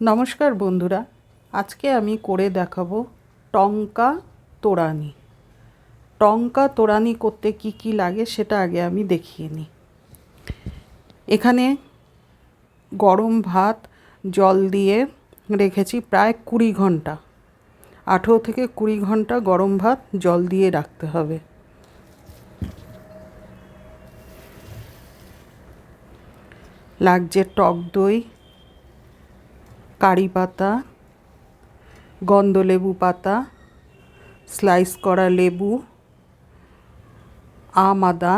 নমস্কার বন্ধুরা, আজকে আমি করে দেখাবো টঙ্কা তোরানি টঙ্কা তোরানি করতে কি কি লাগে সেটা আগে আমি দেখিয়ে নিই। এখানে গরম ভাত, জল দিয়ে রেখেছি প্রায় কুড়ি ঘণ্টা। আঠেরো থেকে কুড়ি ঘণ্টা গরম ভাত, জল দিয়ে রাখতে হবে। লাগছে টক দই কারি পাতা, গন্ধলেবু পাতা, স্লাইস করা লেবু, আম, আদা।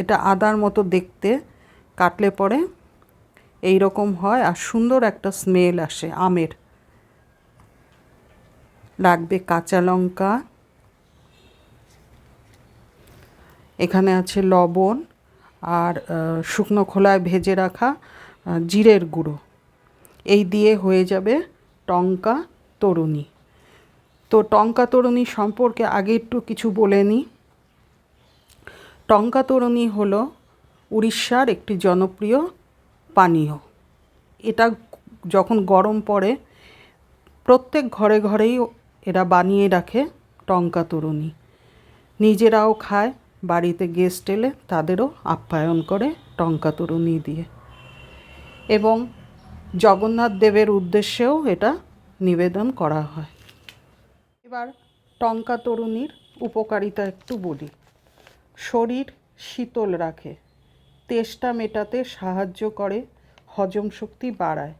এটা আদার মতো দেখতে, কাটলে পরে এই রকম হয় আর সুন্দর একটা স্মেল আসে আমের। লাগবে কাঁচা লঙ্কা। এখানে আছে লবণ আর শুকনো খোলায় ভেজে রাখা জিরের গুঁড়ো। এই দিয়ে হয়ে যাবে টঙ্কা তরুণী। তো টঙ্কা তরুণী সম্পর্কে আগে একটু কিছু বলে নিই টঙ্কা তরুণী হলো উড়িষ্যার একটি জনপ্রিয় পানীয়। এটা যখন গরম পড়ে, প্রত্যেক ঘরে ঘরেই এরা বানিয়ে রাখে টঙ্কা তরুণী। নিজেরাও খায়, বাড়িতে গেস্ট এলে তাদেরও আপ্যায়ন করে টঙ্কা তরুণী দিয়ে। এবং জগন্নাথ দেবের উদ্দেশ্যেও এটা নিবেদন করা হয়। এবার টঙ্কা তরুণীর উপকারিতা একটু বলি। শরীর শীতল রাখে, তেষ্টা মেটাতে সাহায্য করে, হজম শক্তি বাড়ায়।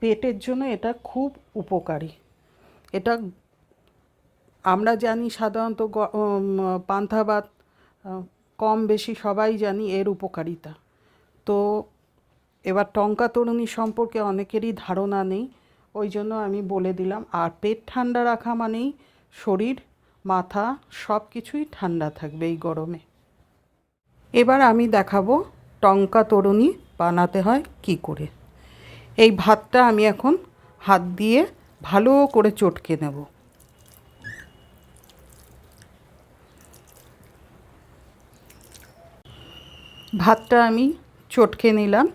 পেটের জন্য এটা খুব উপকারী। এটা আমরা জানি সাধারণত ভাত কম বেশি সবাই জানি এর উপকারিতা। তো এবার টঙ্কা তরুণী সম্পর্কে অনেকেরই ধারণা নেই। ওই জন্য আমি বলে দিলাম, আর পেট ঠান্ডা রাখা মানেই শরীর, মাথা সব কিছুই ঠান্ডা থাকবে এই গরমে। এবার আমি দেখাবো টঙ্কা তরুণী বানাতে হয় কি করে। এই ভাতটা আমি এখন হাত দিয়ে ভালো করে চটকে নেব। ভাতটা আমি চটকে নিলাম।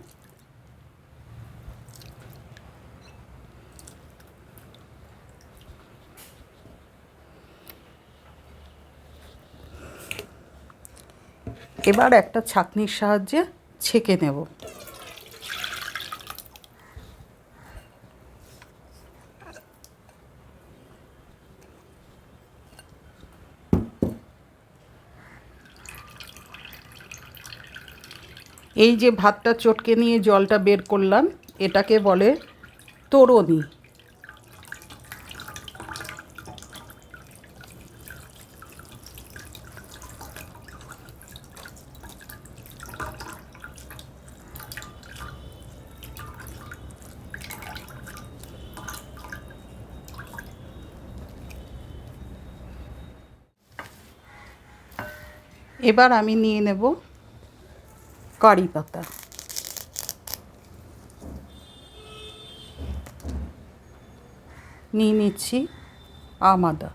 এবার একটা ছাঁকনির সাহায্যে ছেঁকে নেব। এই যে ভাতটা চটকে নিয়ে জলটা বের করলাম, এটাকে বলে তোরনি এবার আমি নিয়ে নেব কারি পাতা নিয়ে নিচ্ছি আম আদা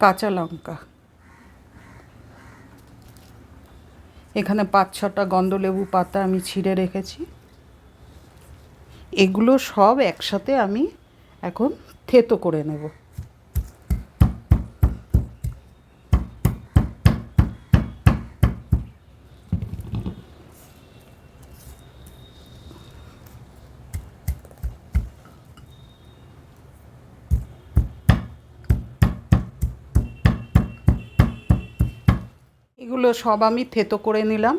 কাঁচা লঙ্কা। এখানে পাঁচ ছটা গন্ধলেবু পাতা আমি ছিঁড়ে রেখেছি। এগুলো সব একসাথে আমি এখন থেতো করে নেব। এগুলো সব আমি থেতো করে নিলাম।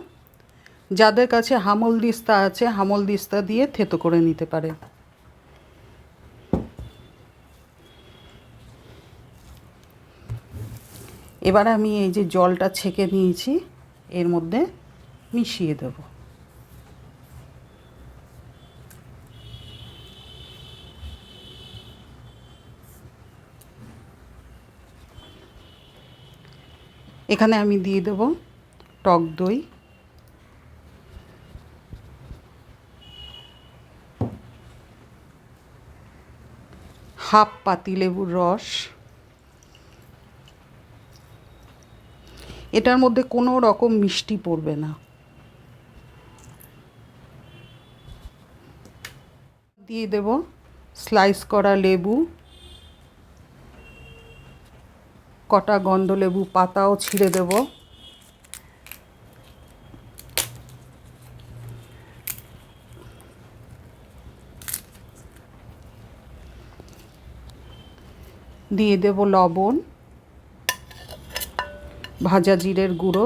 যাদের কাছে হামল দিস্তা আছে, হামল দিস্তা দিয়ে থেতো করে নিতে পারে। এবার আমি এই যে জলটা ছেঁকে নিয়েছি, এর মধ্যে মিশিয়ে দেব। এখানে আমি দিয়ে দেব টক দই। হাফ পাতিলেবুর রস। এটার মধ্যে কোনো রকম মিষ্টি পড়বে না। দিয়ে দেব স্লাইস করা লেবু। কটা গন্ধ লেবু পাতাও ছিঁড়ে দেব। দিয়ে দেব লবণ, ভাজা জিরের গুঁড়ো।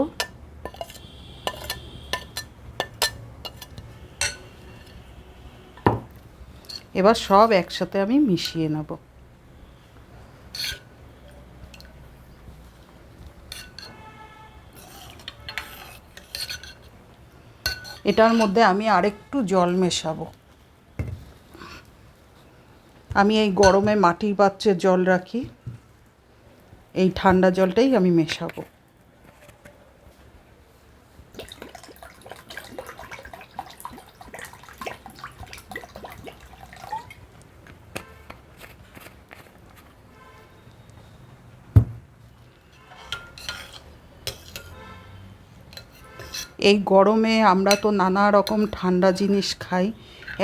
এবার সব একসাথে আমি মিশিয়ে নেব। এটার মধ্যে আমি আরেকটু জল মেশাবো। আমি এই গরমে মাটির পাত্রে জল রাখি, এই ঠান্ডা জলটাই আমি মেশাবো। এই গরমে আমরা তো নানা রকম ঠান্ডা জিনিস খাই।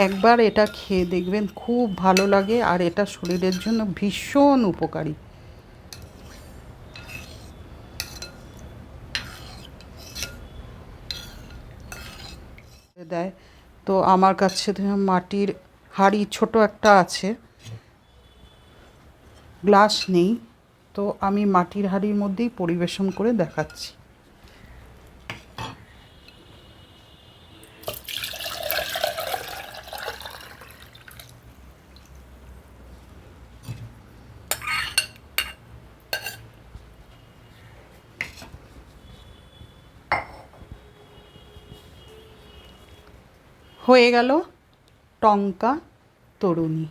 একবার এটা খেয়ে দেখবেন খুব ভালো লাগে আর এটা শরীরের জন্য ভীষণ উপকারী। দেয়। তো আমার কাছে মাটির হাঁড়ি ছোট একটা আছে। গ্লাস নেই। তো আমি মাটির হাঁড়ির মধ্যেই পরিবেশন করে দেখাচ্ছি। হয়ে গেল টঙ্কা তরুণী।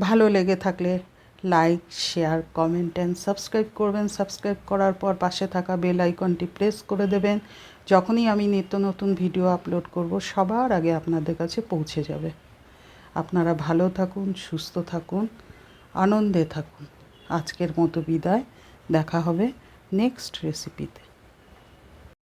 ভালো লেগে থাকলে like share comment and subscribe করবেন। সাবস্ক্রাইব করার পর পাশে থাকা বেল আইকনটি প্রেস করে দেবেন। যখনই আমি নিত্য নতুন ভিডিও আপলোড করব, সবার আগে আপনাদের কাছে পৌঁছে যাবে। আপনারা ভালো থাকুন, সুস্থ থাকুন, আনন্দে থাকুন। আজকের মতো বিদায়। দেখা হবে নেক্সট রেসিপিতে